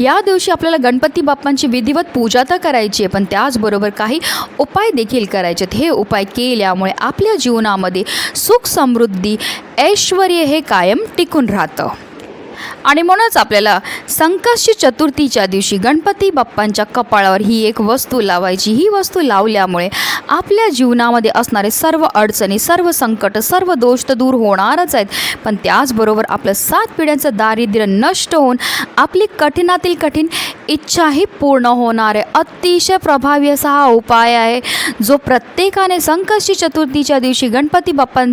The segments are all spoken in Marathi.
या दिवशी आपल्याला गणपती बाप्पांची विधिवत पूजा तर करायची आहे पण त्याचबरोबर काही उपाय देखील करायचे आहेत. हे उपाय केल्यामुळे आपल्या जीवनामध्ये सुख समृद्धी ऐश्वर हे कायम टिकून राहतं. आणि म्हणूनच आपल्याला संकष्टी चतुर्थीच्या दिवशी गणपती बाप्पांच्या कपाळावर ही एक वस्तू लावायची. ही वस्तू लावल्यामुळे आपल्या जीवनामध्ये असणारे सर्व अडचणी सर्व संकट सर्व दोष तर दूर होणारच आहेत. पण त्याचबरोबर आपलं सात पिढ्यांचं दारिद्र्य नष्ट होऊन आपली कठीणातील कठीण इच्छाही पूर्ण होणार आहे. अतिशय प्रभावी असा हा उपाय आहे जो प्रत्येकाने संकष्टी चतुर्थीच्या दिवशी गणपती बाप्पां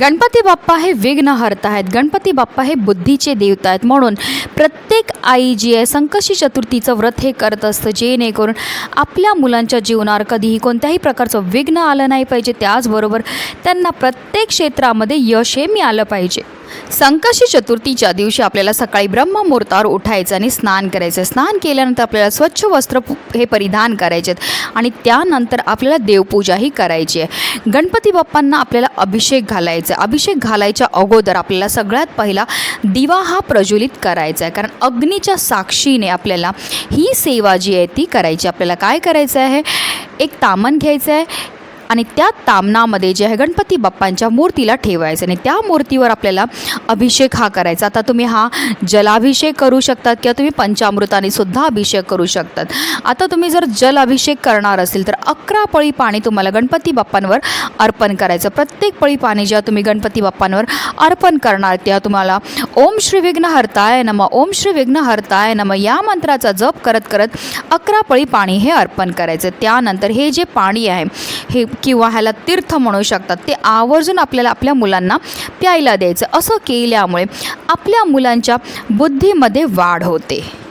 गणपती बाप्पा हे विघ्नहर्ता आहेत. गणपती बाप्पा हे बुद्धीचे देवता आहेत. म्हणून प्रत्येक आई जी आहे संकष्टी चतुर्थीचं व्रत हे करत असतं. जेणेकरून आपल्या मुलांच्या जीवनावर कधीही कोणत्याही प्रकारचं विघ्न आलं नाही पाहिजे. त्याचबरोबर त्यांना प्रत्येक क्षेत्रामध्ये यश हे मिळालं पाहिजे. संकष्टी चतुर्थीच्या दिवशी आपल्याला सकाळी ब्रह्ममुहूर्तावर उठायचं आणि स्नान करायचं. स्नान केल्यानंतर आपल्याला स्वच्छ वस्त्र हे परिधान करायचे आहेत. आणि त्यानंतर आपल्याला देवपूजाही करायची आहे. गणपती बाप्पांना आपल्याला अभिषेक घालायचा आहे. अभिषेक घालायच्या अगोदर आपल्याला सगळ्यात पहिला दिवा हा प्रज्वलित करायचा आहे. कारण अग्नीच्या साक्षीने आपल्याला ही सेवा जी आहे ती करायची आपल्याला काय करायचं आहे? एक तामण घ्यायचं आहे. आणि त्या तामणामध्ये जे आहे गणपती बाप्पांच्या मूर्तीला ठेवायचं आणि त्या मूर्तीवर आपल्याला अभिषेक हा करायचा. आता तुम्ही हा जलाभिषेक करू शकतात किंवा तुम्ही पंचामृताने सुद्धा अभिषेक करू शकतात. आता तुम्ही जर जल अभिषेक करणार असेल तर अकरा पळी पाणी तुम्हाला गणपती बाप्पांवर अर्पण करायचं. प्रत्येक पळी पाणी जेव्हा तुम्ही गणपती बाप्पांवर अर्पण करणार तेव्हा तुम्हाला ओम श्री विघ्न हरताय नम ओम श्री विघ्न हरताय नम या मंत्राचा जप करत करत अकरा पळी पाणी हे अर्पण करायचं. त्यानंतर हे जे पाणी आहे हे किंवा ह्याला तीर्थ म्हणू शकतात. ते आवर्जून आपल्याला आपल्या मुलांना प्यायला द्यायचं. असं केल्यामुळे आपल्या मुलांच्या बुद्धीमध्ये वाढ होते.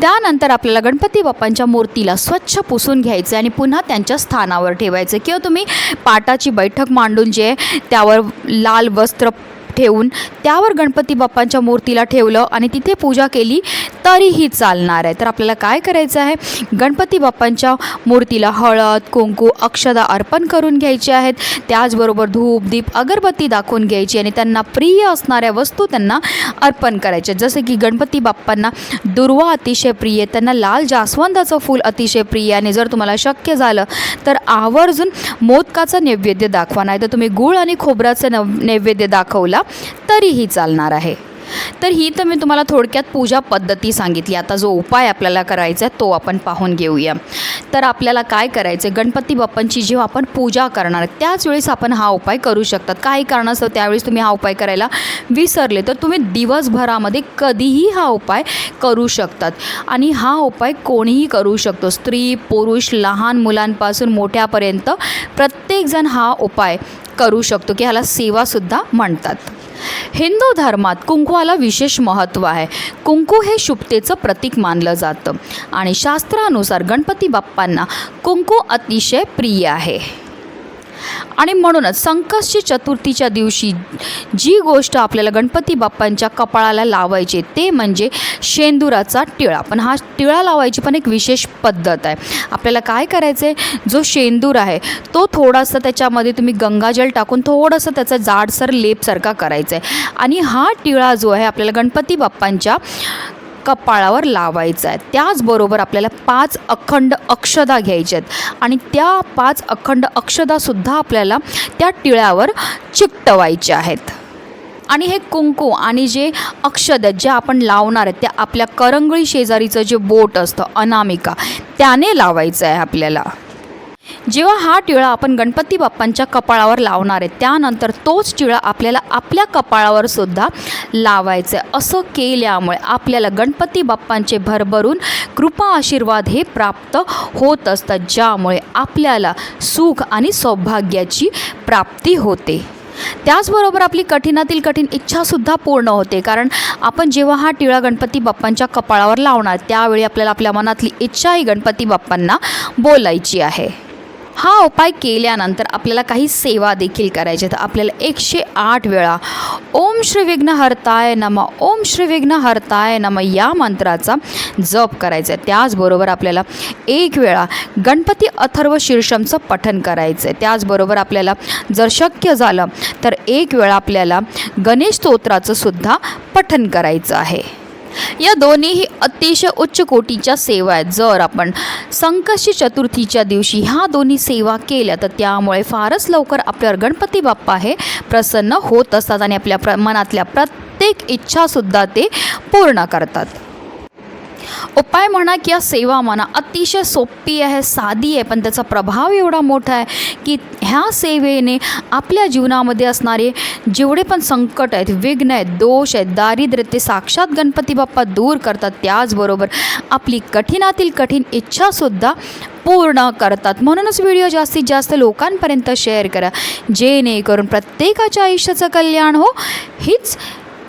त्यानंतर आपल्याला गणपती बाप्पांच्या मूर्तीला स्वच्छ पुसून घ्यायचं आणि पुन्हा त्यांच्या स्थानावर ठेवायचं. किंवा तुम्ही पाटाची बैठक मांडून जे त्यावर लाल वस्त्र ठेवून त्यावर गणपती बाप्पांच्या मूर्तीला ठेवलं आणि तिथे पूजा केली तरीही चालणार आहे. तर आपल्याला काय करायचं आहे? गणपती बाप्पांच्या मूर्तीला हळद कुंकू अक्षदा अर्पण करून घ्यायचे आहेत. त्याचबरोबर धूप दीप अगरबत्ती दाखवून घ्यायची आणि त्यांना प्रिय असणाऱ्या वस्तू त्यांना अर्पण करायच्या. जसं की गणपती बाप्पांना दुर्वा अतिशय प्रिय त्यांना लाल जास्वंदाचं फूल अतिशय प्रिय आणि जर तुम्हाला शक्य झालं तर आवर्जून मोदकाचं नैवेद्य दाखवा. नाही तर तुम्ही गूळ आणि खोबऱ्याचं नव नैवेद्य दाखवला तरीही चालणार आहे. तर ही तर मी तुम्हाला थोडक्यात पूजा पद्धती सांगितली. आता जो उपाय आपल्याला करायचा आहे तो आपण पाहून घेऊया. तर आपल्याला काय करायचं आहे? गणपती बाप्पांची जेव्हा आपण पूजा करणार त्याच वेळेस आपण हा उपाय करू शकतात. काही कारणास्तव त्यावेळेस तुम्ही हा उपाय करायला विसरले तर तुम्ही दिवसभरामध्ये कधीही हा उपाय करू शकतात. आणि हा उपाय कोणीही करू शकतो. स्त्री पुरुष लहान मुलांपासून मोठ्यापर्यंत प्रत्येकजण हा उपाय करू शकतो की ह्याला सेवासुद्धा म्हणतात. हिंदू धर्मात कुंकवाला विशेष महत्त्व आहे. कुंकू हे शुभतेचं प्रतीक मानलं जातं. आणि शास्त्रानुसार गणपती बाप्पांना कुंकू अतिशय प्रिय आहे. आणि म्हणूनच संकष्टी चतुर्थीच्या दिवशी जी गोष्ट आपल्याला गणपती बाप्पांच्या कपाळाला लावायची ते म्हणजे शेंदुराचा टिळा. पण हा टिळा लावायची पण एक विशेष पद्धत आहे. आपल्याला काय करायचं आहे जो शेंदूर आहे तो थोडासा त्याच्यामध्ये तुम्ही गंगाजल टाकून थोडंसं त्याचा जाडसर लेपसारखा करायचा आहे आणि हा टिळा जो आहे आपल्याला गणपती बाप्पांच्या कपाळावर लावायचा आहे. त्याचबरोबर आपल्याला पाच अखंड अक्षदा घ्यायच्या आहेत. आणि त्या पाच अखंड अक्षदासुद्धा आपल्याला त्या टिळ्यावर चिकटवायच्या आहेत. आणि हे कुंकू आणि जे अक्षद आहेत जे आपण लावणार आहेत त्या आपल्या करंगळी शेजारीचं जे बोट असतं अनामिका त्याने लावायचं आहे आपल्याला. जेव्हा हा टिळा आपण गणपती बाप्पांच्या कपाळावर लावणार आहे त्यानंतर तोच टिळा आपल्याला आपल्या कपाळावर सुद्धा लावायचं आहे. असं केल्यामुळे आपल्याला गणपती बाप्पांचे भरभरून कृपा आशीर्वाद हे प्राप्त होत असतात ज्यामुळे आपल्याला सुख आणि सौभाग्याची प्राप्ती होते. त्याचबरोबर आपली कठीणातील कठीण इच्छासुद्धा पूर्ण होते कारण आपण जेव्हा हा टिळा गणपती बाप्पांच्या कपाळावर लावणार त्यावेळी आपल्याला आपल्या मनातली इच्छा ही गणपती बाप्पांना बोलायची आहे. हा उपाय केल्यानंतर आपल्याला काही सेवा देखील करायच्या तर आपल्याला एकशे आठ वेळा ओम श्री विघ्न हरताय नम. ओम श्री विघ्न हरताय नम या मंत्राचा जप करायचा आहे. त्याचबरोबर आपल्याला एक वेळा गणपती अथर्व शीर्षमचं पठन करायचं आहे. त्याचबरोबर आपल्याला जर शक्य झालं तर एक वेळा आपल्याला गणेश स्तोत्राचं सुद्धा करायचं आहे. या दोन्हीही अतिशय उच्च कोटीच्या सेवा आहेत. जर आपण संकष्टी चतुर्थीच्या दिवशी ह्या दोन्ही सेवा केल्या तर त्यामुळे फारच लवकर आपल्यावर गणपती बाप्पा हे प्रसन्न होत असतात आणि आपल्या प्र मनातल्या प्रत्येक इच्छासुद्धा ते पूर्ण करतात. उपाय म्हणा किंवा सेवा म्हणा अतिशय सोपी आहे साधी आहे पण त्याचा प्रभाव एवढा मोठा आहे की ह्या सेवेने आपल्या जीवनामध्ये असणारे जेवढे पण संकट आहेत विघ्न आहेत दोष आहेत दारिद्र्य ते साक्षात गणपती बाप्पा दूर करतात. त्याचबरोबर आपली कठीणातील कठीण इच्छासुद्धा पूर्ण करतात. म्हणूनच व्हिडिओ जास्तीत जास्त लोकांपर्यंत शेअर करा. जेणेकरून प्रत्येकाच्या आयुष्याचं कल्याण हो हीच